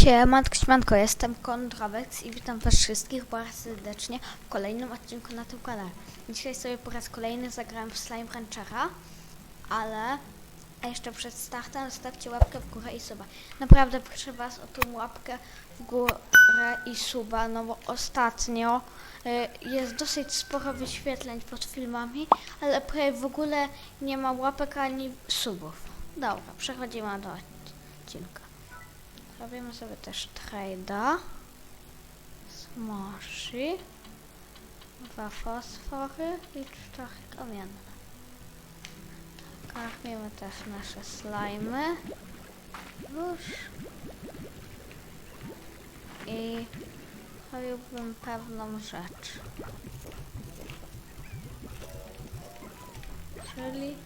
Siemanko, siemanko, jestem Kontrawex i witam was wszystkich bardzo serdecznie w kolejnym odcinku na tym kanale. Dzisiaj sobie po raz kolejny zagrałem w Slime Ranchera, ale jeszcze przed startem zostawcie łapkę w górę i suba. Naprawdę proszę was o tą łapkę w górę i suba, no bo ostatnio y, jest dosyć sporo wyświetleń pod filmami, ale prawie w ogóle nie ma łapek ani subów. Dobra, przechodzimy do odcinka. Robimy sobie też trade'a. Smoshi. Dwa fosfory i cztery kamienne. Karmimy też nasze slajmy. Już. I robiłbym pewną rzecz. Czyli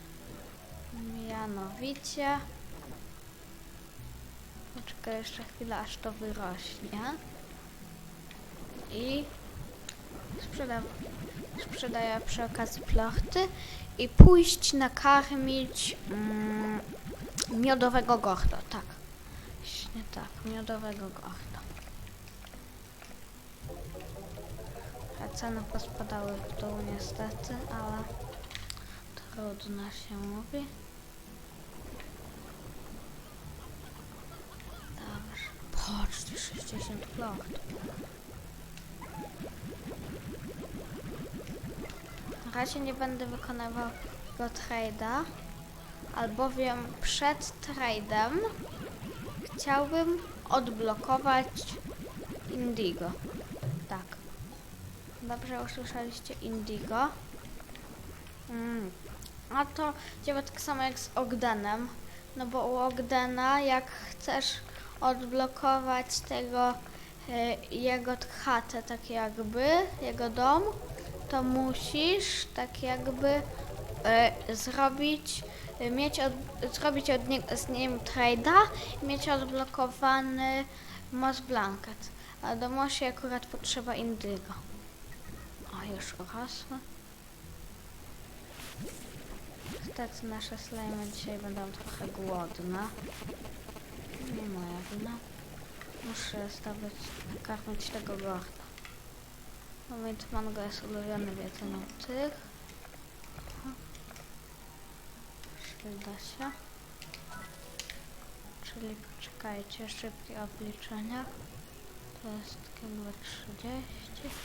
mianowicie Poczekaj jeszcze chwilę, aż to wyrośnie. I sprzedam, sprzedaję przy okazji plachty i pójść nakarmić mm, miodowego gordo, tak. Właśnie tak, miodowego gordo. A ceny pospadały w dół niestety, ale trudno się mówi. Patrzcie, 60 placht. Na razie nie będę wykonywał go trade'a, albowiem przed trade'em chciałbym odblokować Indigo. Tak. Dobrze usłyszeliście Indigo. Mm. A to działa tak samo jak z Ogdenem. No bo u Ogdena jak chcesz odblokować tego e, jego chatę tak jakby, jego dom, to musisz tak jakby e, zrobić, e, mieć od, zrobić od nie, z nim trade'a i mieć odblokowany Mos Blanket. A do Mosi akurat potrzeba Indygo. O, już urosły. Niestety nasze slajmy dzisiaj będą trochę głodne. Nie moja wina. Muszę zdobyć, nakarmić tego gorda. Moment mango jest ulubiony jedzeniem tych. Przyda się. Czyli poczekajcie, szybkie obliczenia. To jest jakby 30.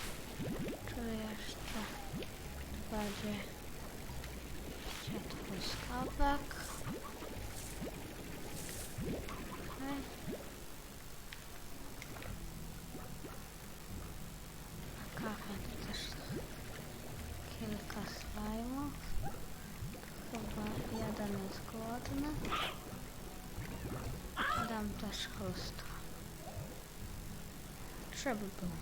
Czyli jeszcze 20 truskawek. To też kilka slajmów. Chyba jeden jest głodny. Dam też chustro. Żeby było.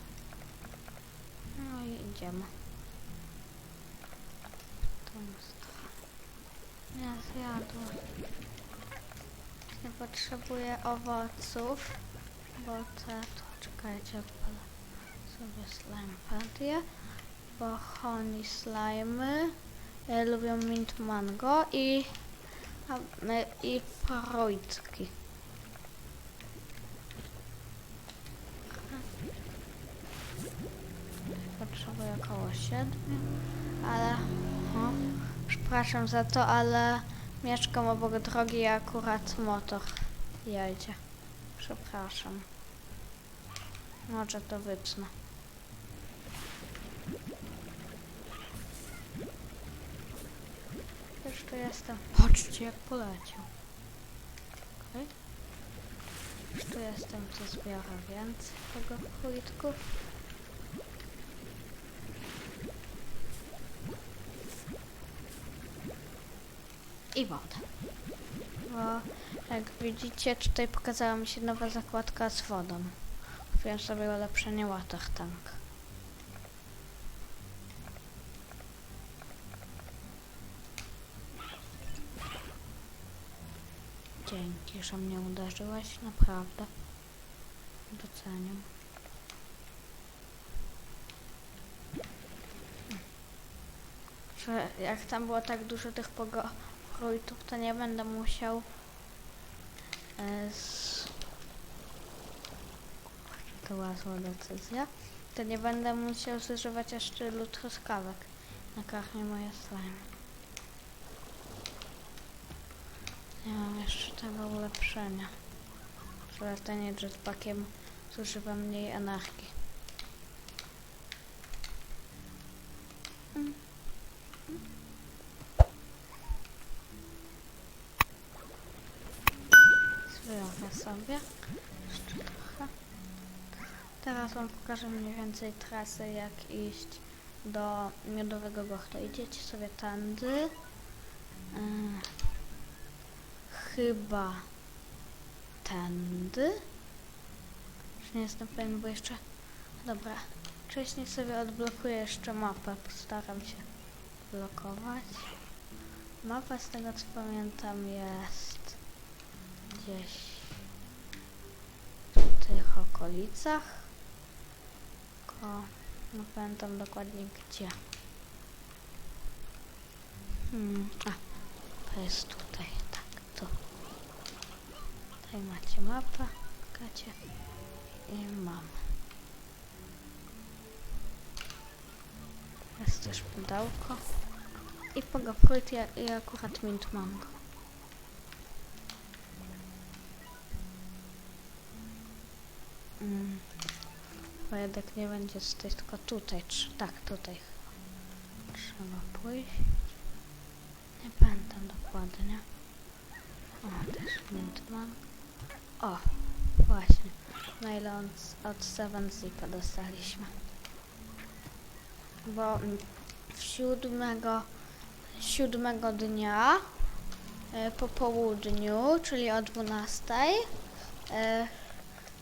No i idziemy. Stronę. Nie zjadłem. Nie potrzebuję owoców, bo te, to czekajcie, odpalę sobie slime padię, bo honey slimy e, lubią mint mango i, i fruitki. Potrzebuję około 7, ale o, przepraszam za to, ale mieszkam obok drogi i akurat motor jedzie. Przepraszam. Może to wytnę. Już tu jestem. Patrzcie jak poleciał. Okej. Już tu jestem, co zbiorę więcej tego fruitków. I wodę. Bo jak widzicie, tutaj pokazała mi się nowa zakładka z wodą. Kupiłem sobie ulepszenie water tank. Dzięki, że mnie uderzyłeś, naprawdę. Doceniam. Jak tam było tak dużo tych fruitów, to nie będę musiał e, z to była zła decyzja. To nie będę musiał zużywać aż tylu truskawek na karmie moje slime. Nie mam jeszcze tego ulepszenia. Że latanie jetpackiem zużywa mniej energii. Mm. Sobie. Jeszcze trochę. Teraz wam pokażę mniej więcej trasę, jak iść do Miodowego Gorta. Idziecie sobie tędy. Ym, chyba tędy. Już nie jestem pewien, bo jeszcze... Dobra. Wcześniej sobie odblokuję jeszcze mapę. Postaram się blokować. Mapa z tego co pamiętam jest gdzieś w tych okolicach. Tylko nie pamiętam dokładnie gdzie. Hmm, a, to jest tutaj, tak, tu. Tutaj macie mapę, klikacie i mam. Jest też pudełko. I pogafruit i, i akurat mint mango. Mm. Pojedek nie będzie z tej, tylko tutaj, tak, tutaj trzeba pójść. Nie pamiętam dokładnie. O, też mint mango. O, właśnie. Na od 7 zipa dostaliśmy. Bo w siódmego, siódmego dnia e, po południu, czyli o 12,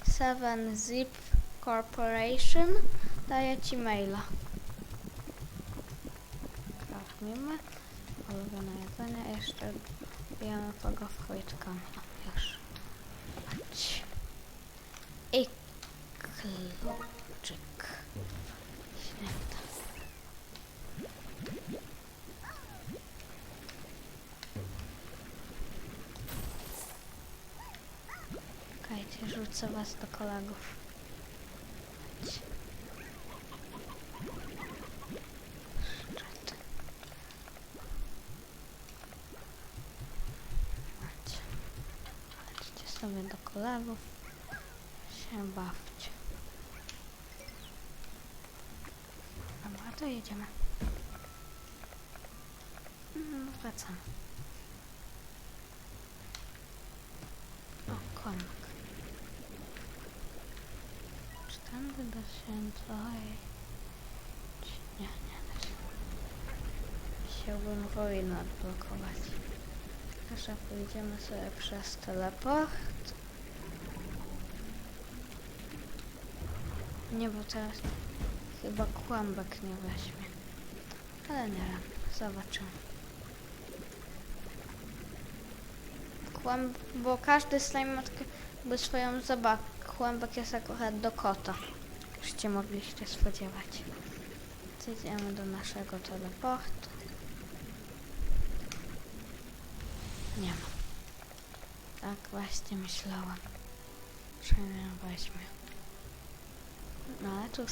e, 7 Zip Corporation daje ci maila. Karmimy, ulubione jedzenie, jeszcze bijemy kogo w. Już. Chodź. I kluczyk. Czekajcie, rzucę was do kolegów. Sobie do kolegów. Się bawcie. Dobra, to jedziemy. Mm, Wracamy. O, konik. Czy nie, nie się. Chciałbym ruinę odblokować. Jeszcze pójdziemy sobie przez teleport. Nie, bo teraz chyba kłębek nie weźmie. Ale nie wiem, zobaczymy. Kłęb, bo każdy slime ma swoją zabawkę. Kłębek jest akurat do kota. Żeście mogliście spodziewać. Idziemy do naszego teleportu. Nie ma. Tak właśnie myślałam. Że nie weźmie. No ale cóż.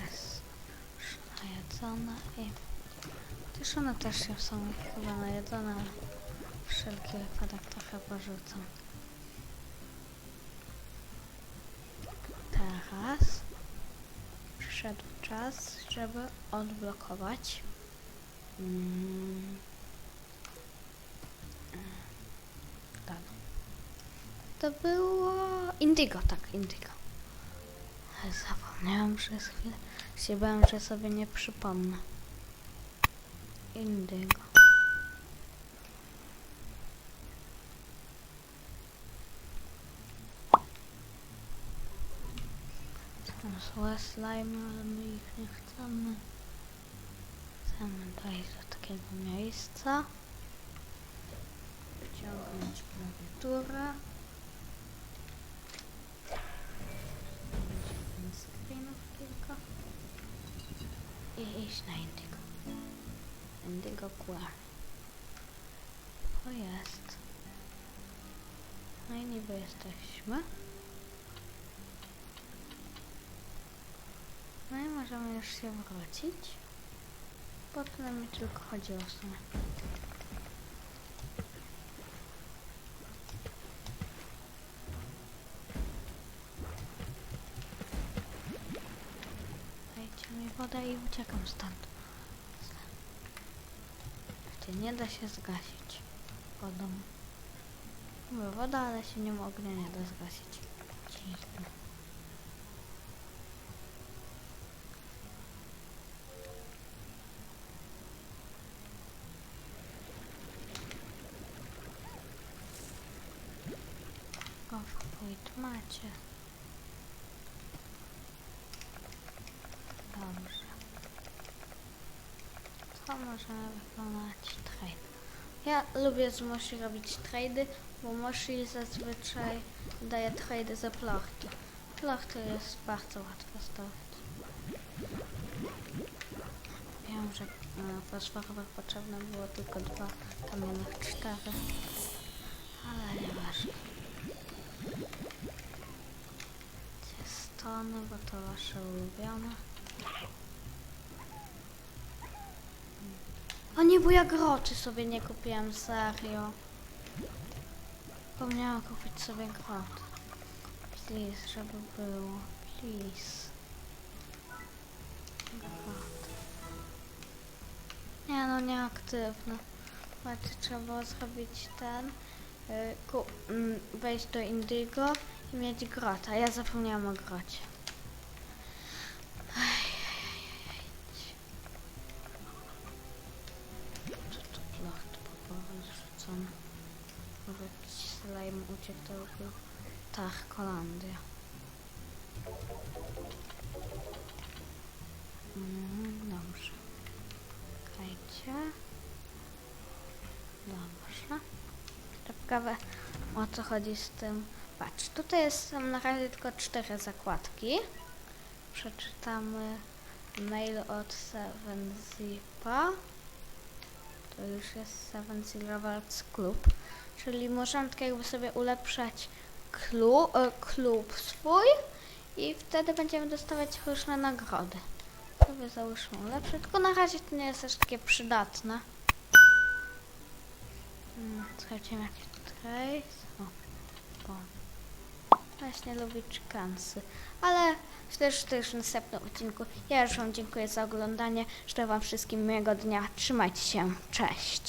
Jest już najedzone i... Też one też się są chyba najedzone, ale wszelki wypadek trochę porzucam. Teraz przyszedł czas, żeby odblokować mm. To było Indigo, tak, Indigo. Zapomniałam przez chwilę. Się bałem, że sobie nie przypomnę. Indigo. Są slime, ale my ich nie chcemy. Chcemy dojść do takiego miejsca. Wciągnąć klawiaturę. Screenów kilka. I iść na Indigo. Indigo Query. To jest. No i niby jesteśmy. No i możemy już się wrócić. Bo to nam tylko chodziło w sumie. Dajcie mi wodę i uciekam stąd. Gdzie nie da się zgasić wodą. Była woda, ale się nie ognia nie da zgasić. Dziwne. O, macie. Dobrze. Co możemy wykonać? Trade. Ja lubię z Moshi robić trady, bo Moshi zazwyczaj daje trady za plachty. Plachty jest bardzo łatwo zdobyć. Wiem, że fosforowych potrzebne było tylko dwa, kamiennych cztery. Ale nieważne. Stony, bo to wasze ulubione. O nie, bo ja groczy sobie nie kupiłam, serio. Pomniałam kupić sobie grot. Please, żeby było. Please. Grot. Nie no, nieaktywny. Znaczy trzeba zrobić ten. Y, mm, wejść do Indigo mieć grota. Ja zapomniałam o grocie. Slime uciekł, to był tak, Kolandia. Mhm, dobrze. Czekajcie. Dobrze. Ciekawe o co chodzi z tym. Patrz, tutaj są na razie tylko cztery zakładki. Przeczytamy mail od 7zipa. To już jest Seven Seal Rewards Club. Czyli możemy tak jakby sobie ulepszać klub, e, klub swój i wtedy będziemy dostawać różne nagrody. Sobie załóżmy ulepszę, tylko na razie to nie jest aż takie przydatne. Hmm, Słuchajcie, jakie tutaj właśnie lubię czykansy. Ale też też w następnym odcinku. Ja już Wam dziękuję za oglądanie. Życzę Wam wszystkim miłego dnia. Trzymajcie się. Cześć.